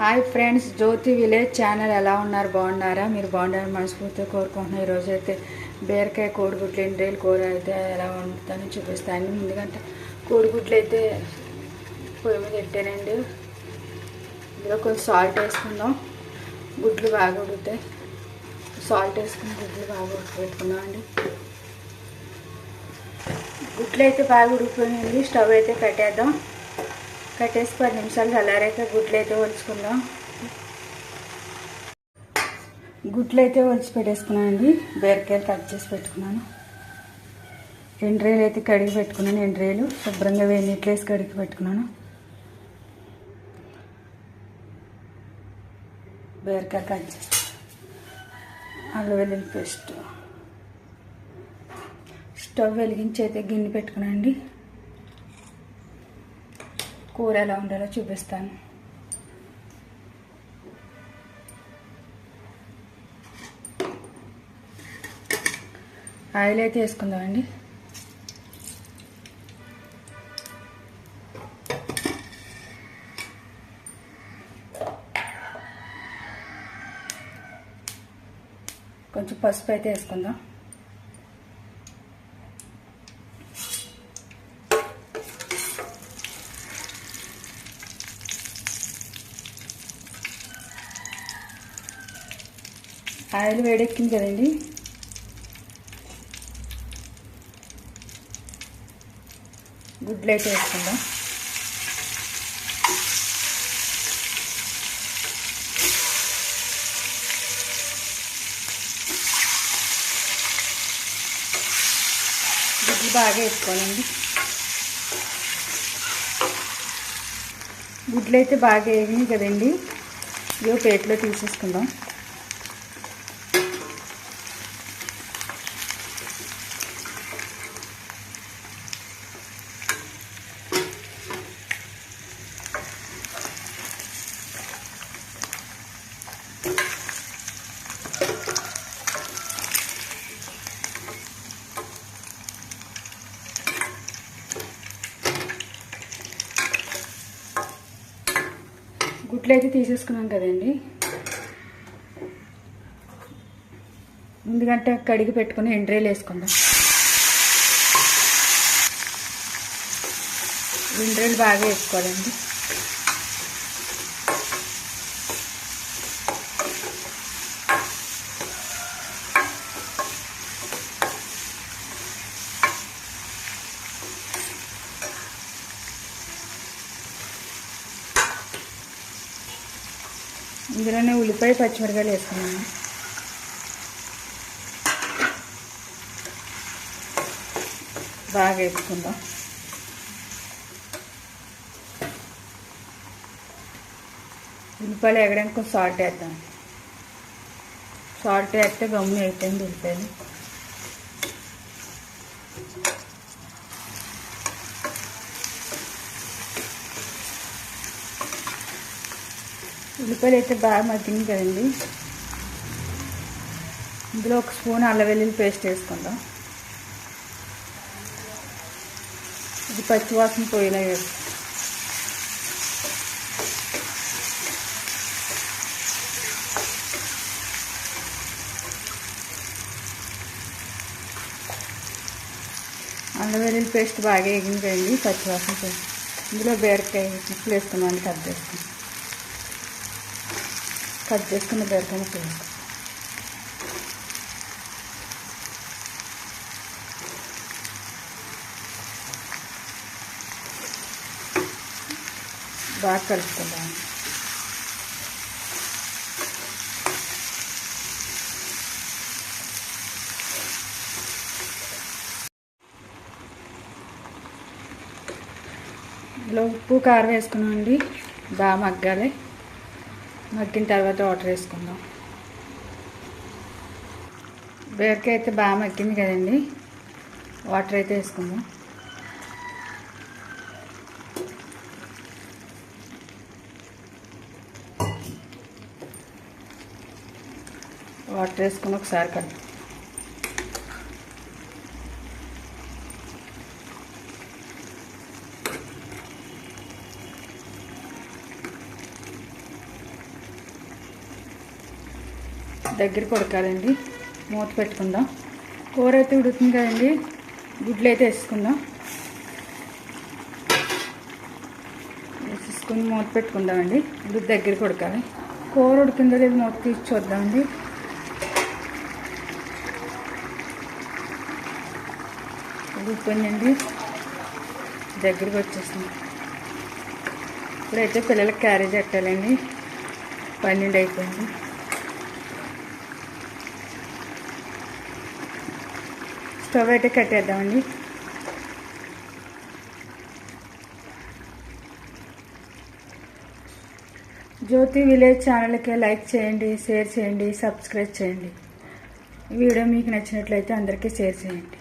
Hi friends Jyothi village channel ఎలా ఉన్నారు? బాగున్నారా? మీరు బాగున్నారు మనస్ఫూర్తిగా కోరుకుంటున్నాను. ఈరోజు అయితే బీరకాయ కోడిగుడ్లు ఎండ్రేలు కూర అయితే ఎలా వండుతానో చూపిస్తాను. ఎందుకంటే కోడిగుడ్లు అయితే పొయ్యి మీద పెట్టానండి. ఇందులో కొంచెం సాల్ట్ వేసుకుందాం. గుడ్లు బాగా ఉడుకుతాయి. సాల్ట్ వేసుకుని గుడ్లు బాగా ఉడకబెట్టుకుందాం అండి గుడ్లు అయితే బాగా ఉడికిపోయినాయండి. స్టవ్ అయితే కట్టేద్దాం. కట్టేసి పది నిమిషాలు చల్లారాక గుడ్లు అయితే ఒలుచుకుందాం. గుడ్లు అయితే ఒలిచి పెట్టేసుకున్నానండి బీరకాయలు కట్ చేసి పెట్టుకున్నాను. ఎండ్రేలు అయితే కడిగి పెట్టుకున్నాను ఎండ్రేలు శుభ్రంగా వేడి నీళ్ళు వేసి కడిగి పెట్టుకున్నాను. బీరకాయలు కట్ చేసి అల్లు వెల్లుల్లి పేస్ట్. స్టవ్ వెలిగించి అయితే గిన్నె పెట్టుకున్నాను అండి. కూర ఎలా ఉండాలో చూపిస్తాను. ఆయిల్ అయితే వేసుకుందామండి కొంచెం పసుపు అయితే వేసుకుందాం. ఆయిల్ వేడెక్కింది కదండి. గుడ్లు అయితే వేసుకుందాం. గుడ్లు బాగా వేసుకోవాలండి. గుడ్లు అయితే బాగా వేగినాయి కదండి. ఇవో ప్లేట్లో తీసేసుకుందాం. గుట్లు అయితే తీసేసుకున్నాం కదండి. ముందుగంటే కడిగి పెట్టుకుని ఎండ్రేలు వేసుకుందాం. ఎండ్రేలు బాగా వేసుకోవాలండి. ఇందులోనే ఉల్లిపాయ పచ్చిమిరకాయలు వేసుకున్నాను. బాగా వేసుకుందాం ఉల్లిపాయలు ఎగడానికి సాల్ట్ వేద్దాం. సాల్ట్ వేస్తే గమ్మున అయిపోయింది ఉల్లిపాయలు. ఉల్లిపాయలు అయితే బాగా మగ్గింది కదండి. ఇందులో ఒక స్పూన్ అల్లం వెల్లుల్లి పేస్ట్ వేసుకుందాం. ఇది పచ్చివాసన పోయినా వేసు అల్లం వెల్లుల్లి పేస్ట్ బాగా వేగింది కదండి పచ్చివాసన పోయి ఇందులో బీరకాయ ముక్కలు వేసుకున్నాను కట్ చేసుకున్నాం కట్ చేసుకున్న బీరకాయ ముక్కలు బాగా కలుపుకుందాం. ఇందులో ఉప్పు కారం వేసుకున్నామండి. బాగా మగ్గాలి. మగ్గిన తర్వాత వాటర్ వేసుకుందాం. బీరకాయ అయితే బాగా మగ్గింది కదండి. వాటర్ అయితే వేసుకుందాం. వాటర్ వేసుకుని ఒకసారి కలుపు దగ్గర ఉడకాలండి మూత పెట్టుకుందాం. కూర అయితే ఉడుకుతుంది కదండి. గుడ్లు అయితే వేసుకుందాం. వేసేసుకుని మూత పెట్టుకుందామండి. ఇప్పుడు దగ్గర ఉడకాలి కూర ఉడికిందో లేదు మూత తీసి చూద్దామండి. ఉడికిపోయిందండి. దగ్గరికి వచ్చేసింది. ఇప్పుడైతే పిల్లలకి క్యారేజ్ పెట్టాలండి. పన్నెండు అయిపోయింది. స్టవ్ అయితే కట్టేద్దామండి. జ్యోతి విలేజ్ ఛానల్కి లైక్ చేయండి షేర్ చేయండి సబ్స్క్రైబ్ చేయండి. వీడియో మీకు నచ్చినట్లయితే అందరికీ షేర్ చేయండి.